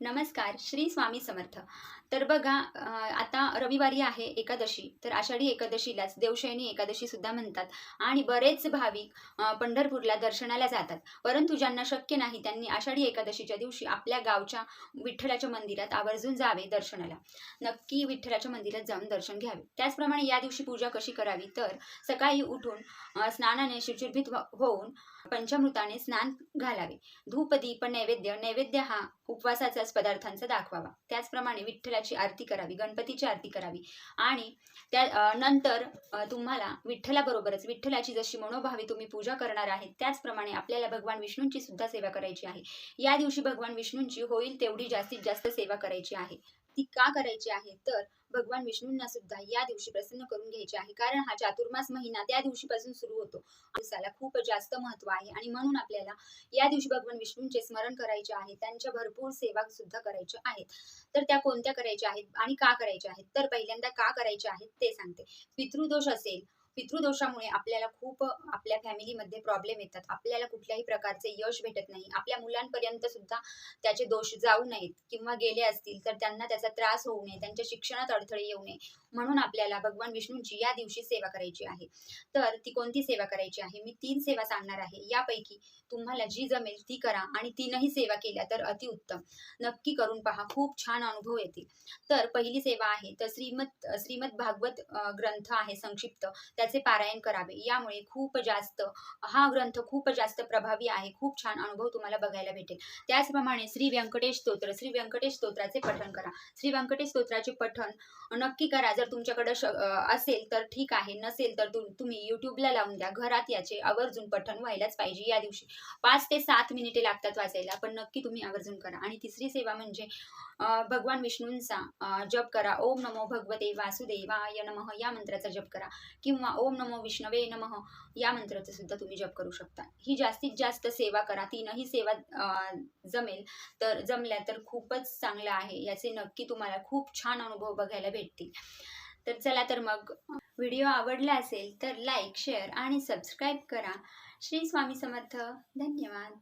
नमस्कार श्री स्वामी समर्थ. तर बघा आता रविवारी आहे एकादशी तर आषाढी एकादशीलाच देवशयनी एकादशी सुद्धा म्हणतात आणि बरेच भाविक पंढरपूरला दर्शनाला जातात. परंतु ज्यांना शक्य नाही त्यांनी आषाढी एकादशीच्या दिवशी आपल्या गावच्या विठ्ठलाच्या मंदिरात आवर्जून जावे दर्शनाला. नक्की विठ्ठलाच्या मंदिरात जाऊन दर्शन घ्यावे. त्याचप्रमाणे या दिवशी पूजा कशी करावी? तर सकाळी उठून स्नानाने शुचिर्भूत हो-, होऊन पंचामृताने स्नान घालावे. धूपदीप नैवेद्य नैवेद्य हा उपवासाचा रस पदार्थांचा दाखवावा. त्याचप्रमाणे विठ्ठलाची आरती करावी गणपतीची आरती करावी. आणि त्या नंतर तुम्हाला विठ्ठलाबरोबरच विठ्ठलाची जशी मनोभावी तुम्ही पूजा करणार आहेत त्याचप्रमाणे आपल्याला भगवान विष्णूंची सुद्धा सेवा करायची आहे. या दिवशी भगवान विष्णूंची होईल तेवढी जास्तीत जास्त सेवा करायची आहे. ती का करायची आहे? तर भगवान विष्णूंना सुद्धा या दिवशी प्रसन्न करून घ्यायचे आहे. कारण हा चातुर्मास महिना त्या दिवशीपासून सुरू होतो. दिवसाला खूप जास्त महत्त्व आहे आणि म्हणून आपल्याला या दिवशी भगवान विष्णूंचे स्मरण करायचे आहे. त्यांच्या भरपूर सेवा सुद्धा करायच्या आहेत. तर त्या कोणत्या करायच्या आहेत आणि का करायच्या आहेत? तर पहिल्यांदा का करायच्या आहेत ते सांगते. पितृदोष असेल पितृदोषामुळे आपल्याला खूप आपल्या फॅमिलीमध्ये प्रॉब्लेम येतात. आपल्याला कुठल्याही प्रकारचे यश भेटत नाही. आपल्या मुलांपर्यंत सुद्धा त्याचे दोष जाऊ नयेत. किंवा गेले असतील तर त्यांना त्याचा त्रास होऊ नये. त्यांच्या शिक्षणात अडथळे येऊ नये. म्हणून आपल्याला भगवान विष्णूंची या दिवशी सेवा करायची आहे. तर ती कोणती सेवा करायची आहे? मी तीन सेवा सांगणार आहे. यापैकी तुम्हाला जी जमेल ती करा आणि तीनही सेवा केल्या तर अतिउत्तम नक्की करून पहा. खूप छान अनुभव येतील. तर पहिली सेवा आहे. तर श्रीमद श्रीमद भागवत ग्रंथ आहे संक्षिप्त. त्याचे पारायण करावे. यामुळे खूप जास्त हा ग्रंथ खूप जास्त प्रभावी आहे. खूप छान अनुभव तुम्हाला बघायला भेटेल. त्याचप्रमाणे श्री व्यंकटेश स्तोत्र. श्री व्यंकटेश स्तोत्राचे पठण करा. श्री व्यंकटेश स्तोत्राचे पठण नक्की करा. जर तुमच्याकडे असेल तर ठीक आहे. नसेल तर तुम्ही यूट्यूबला लावून द्या. घरात याचे आवर्जून पठण व्हायलाच पाहिजे या दिवशी. पाच ते सात मिनिटे लागतात वाचायला पण नक्की तुम्ही आवर्जून करा. आणि तिसरी सेवा म्हणजे भगवान विष्णूंचा जप करा. ओम नमो भगवते वासुदेवाय नमः या मंत्राचा जप करा. किंवा ओम नमो विष्णवे नमः. या मंत्राचा सुद्धा तुम्ही जप करू शकता. ही जास्तीत जास्त सेवा करा. तीनही सेवा जमेल. तर जमल्या तर खूपच चांगलं आहे. याचे नक्की तुम्हाला खूप छान अनुभव बघायला भेटतील. तर चला तर मग व्हिडिओ आवडला असेल तर लाईक शेअर आणि सबस्क्राईब करा. श्री स्वामी समर्थ. धन्यवाद.